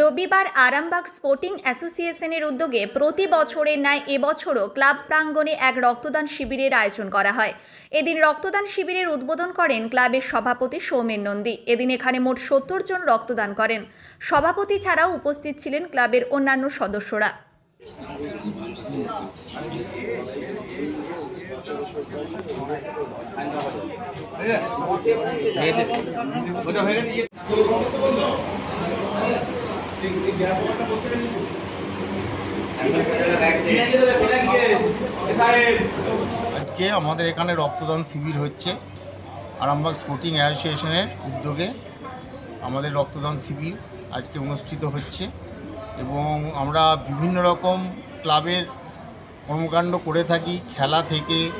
রবিবার আরামবাগ স্পোর্টিং অ্যাসোসিয়েশনের উদ্যোগে প্রতি বছরের ন্যায় এবছরও ক্লাব প্রাঙ্গণে এক রক্তদান শিবিরের আয়োজন করা হয়। এদিন রক্তদান শিবিরের উদ্বোধন করেন ক্লাবের সভাপতি সৌমেন নন্দী। এদিন এখানে মোট সত্তর জন রক্তদান করেন। সভাপতি ছাড়াও উপস্থিত ছিলেন ক্লাবের অন্যান্য সদস্যরা। আজকে আমাদের এখানে রক্তদান শিবির হচ্ছে। আরামবাগ স্পোর্টিং অ্যাসোসিয়েশনের উদ্যোগে আমাদের রক্তদান শিবির আজকে অনুষ্ঠিত হচ্ছে। এবং আমরা বিভিন্ন রকম ক্লাবের কর্মকাণ্ড করে থাকি। খেলা থেকে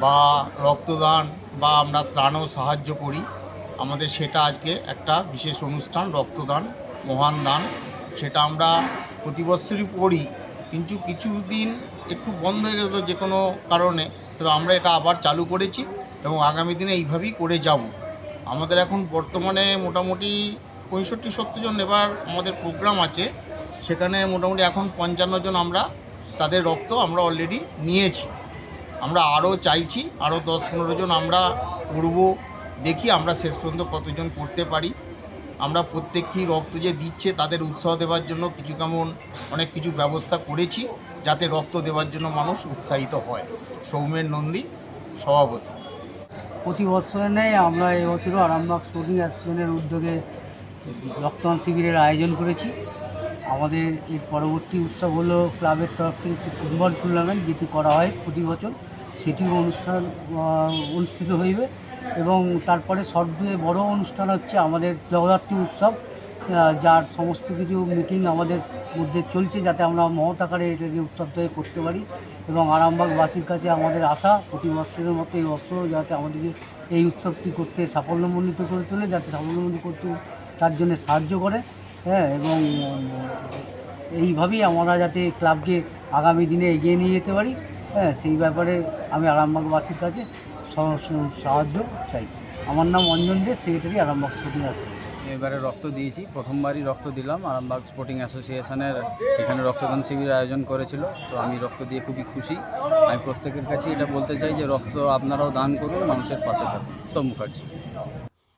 বা রক্তদান বা আমরা ত্রাণও সাহায্য করি। আমাদের সেটা আজকে একটা বিশেষ অনুষ্ঠান রক্তদান। মহান দান। সেটা আমরা প্রতি বছরই করি কিন্তু কিছুদিন একটু বন্ধ হয়ে গেলো যে কোনো কারণে, তো আমরা এটা আবার চালু করেছি এবং আগামী দিনে এইভাবেই করে যাব। আমাদের এখন বর্তমানে মোটামুটি পঁয়ষট্টি, সত্তর জন এবার আমাদের প্রোগ্রাম আছে। সেখানে মোটামুটি এখন পঞ্চান্ন জন আমরা, তাদের রক্ত আমরা অলরেডি নিয়েছি। আমরা আরও চাইছি, আরও দশ, পনেরো জন আমরা করব। দেখি আমরা শেষ পর্যন্ত কতজন করতে পারি। আমরা প্রত্যেককেই রক্ত যে দিচ্ছে তাদের উৎসাহ দেওয়ার জন্য কিছু কেমন অনেক কিছু ব্যবস্থা করেছি যাতে রক্ত দেওয়ার জন্য মানুষ উৎসাহিত হয়। সৌমেন নন্দী, সভাপতি। প্রতি বছরে নেই আমরা এবছরও আরামবাগ স্পোর্টিং অ্যাসোসিয়েশনের উদ্যোগে রক্তদান শিবিরের আয়োজন করেছি। আমাদের এর পরবর্তী উৎসব হলো ক্লাবের তরফ থেকে একটি ফুটবল টুর্নামেন্ট যেটি করা হয় প্রতি বছর। সেটিও অনুষ্ঠান অনুষ্ঠিত হইবে। এবং তারপরে শর্টে বড় অনুষ্ঠান হচ্ছে আমাদের জগদ্ধাত্রী উৎসব যার সমস্ত কিছু মিটিং আমাদের মধ্যে চলছে যাতে আমরা মহৎ আকারে এটাকে উৎসবটাকে করতে পারি এবং আরামবাগবাসীর কাছে আমাদের আশা প্রতি বছরের মতো এই বছরও যাতে আমাদেরকে এই উৎসবটি করতে সাফল্যমণ্ডিত করে তোলে, যাতে সাফল্যমণ্ডিত করতে তার জন্য সাহায্য করে হ্যাঁ এবং এইভাবেই আমরা যাতে ক্লাবকে আগামী দিনে এগিয়ে নিয়ে যেতে পারি হ্যাঁ সেই ব্যাপারে আমি আরামবাগবাসীর কাছে সাহায্য চাইছি। আমার নাম Anjan Dey, secretary Arambagh sporting association এবারে রক্ত দিয়েছি, প্রথমবারই রক্ত দিলাম। আরামবাগ স্পোর্টিং অ্যাসোসিয়েশনের এখানে রক্তদান শিবির আয়োজন করেছিল, তো আমি রক্ত দিয়ে খুবই খুশি। আমি প্রত্যেকের কাছে এটা বলতে চাই যে রক্ত আপনারাও দান করুন, মানুষের পাশে থাকুন। উত্তম মুখার্জি